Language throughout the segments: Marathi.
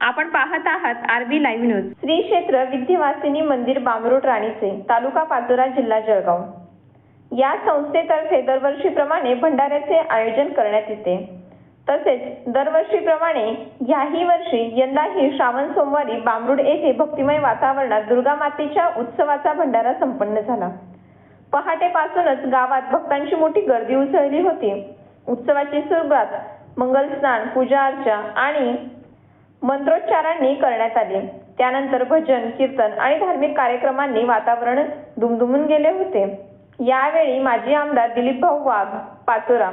आपण पाहत आहात आरबी लाईव्ह न्यूज. श्री क्षेत्र विद्यवासिनी मंदिर बामरोड राणीचे तालुका पाचोरा जिल्हा जळगाव. या संस्थेतर्फे दरवर्षीप्रमाणे भंडाऱ्याचे आयोजन करण्यात येते. तसेच दरवर्षीप्रमाणे याही वर्षी यंदाही श्रावण सोमवारी बामरुड येथे भक्तिमय वातावरणात दुर्गा मातेच्या उत्सवाचा भंडारा संपन्न झाला. पहाटेपासूनच गावात भक्तांची मोठी गर्दी उसळली होती. उत्सवाची सुरुवात मंगल स्नान पूजा अर्चा आणि मंत्रोच्चारांनी करण्यात आली. त्यानंतर भजन कीर्तन आणि धार्मिक कार्यक्रमांनी वातावरण दुमदुमून गेले होते. यावेळी माजी आमदार दिलीप भाऊ वाघ पाचोरा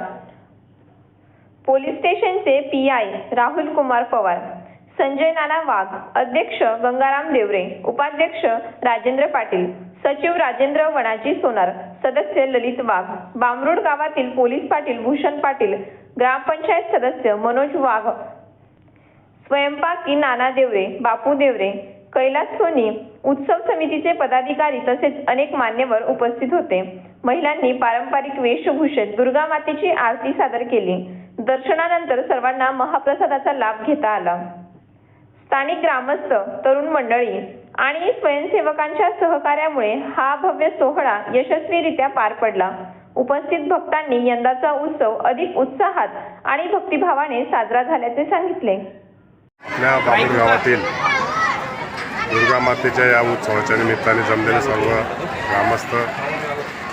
पोलीस स्टेशनचे पी आय राहुल कुमार पवार संजय नाना वाघ अध्यक्ष गंगाराम देवरे उपाध्यक्ष राजेंद्र पाटील सचिव राजेंद्र वणाजी सोनार सदस्य ललित वाघ बामरुड गावातील पोलीस पाटील भूषण पाटील ग्रामपंचायत सदस्य मनोज वाघ स्वयंपाकी नाना देवरे बापू देवरे कैलास सोनी उत्सव समितीचे पदाधिकारी तसेच अनेक मान्यवर उपस्थित होते. महिलांनी पारंपरिक वेशभूषेत दुर्गा मातेची आरती सादर केली. दर्शनानंतर सर्वांना महाप्रसादाचा लाभ घेता आला. स्थानिक ग्रामस्थ तरुण मंडळी आणि स्वयंसेवकांच्या सहकार्यामुळे हा भव्य सोहळा यशस्वीरित्या पार पडला. उपस्थित भक्तांनी यंदाचा उत्सव अधिक उत्साहात आणि भक्तिभावाने साजरा झाल्याचे सांगितले. आपल्या बाबूर गावातील दुर्गा मातेच्या या उत्सवाच्या निमित्ताने जमलेले सर्व ग्रामस्थ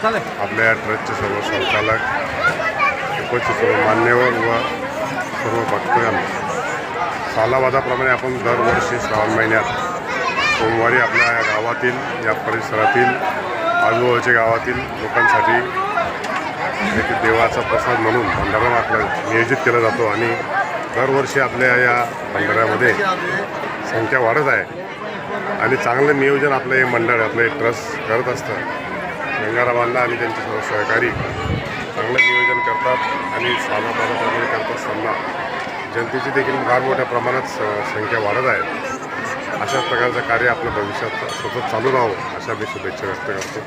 आपल्या या ट्रस्टचे सर्व संचालक उपस्थित सर्व मान्यवर व सर्व भक्तगण सालावादाप्रमाणे आपण दरवर्षी श्रावण महिन्यात सोमवारी आपल्या या गावातील या परिसरातील आजूबाजूच्या गावातील लोकांसाठी एक देवाचा प्रसाद म्हणून भंडारा आपल्याला नियोजित केला जातो आणि दरवर्षी आपल्या या मंडळामध्ये संख्या वाढत आहे. आणि चांगलं नियोजन आपलं हे मंडळ आपलं हे ट्रस्ट करत असतं. गंगारामांना आणि त्यांचे सर्व सहकारी चांगलं नियोजन करतात आणि सालाबाद करत असताना जनतेची देखील फार मोठ्या प्रमाणात स- संख्या वाढत आहे. अशाच प्रकारचं कार्य आपलं भविष्यात सतत चालू राहावं अशा मी शुभेच्छा व्यक्त करतो.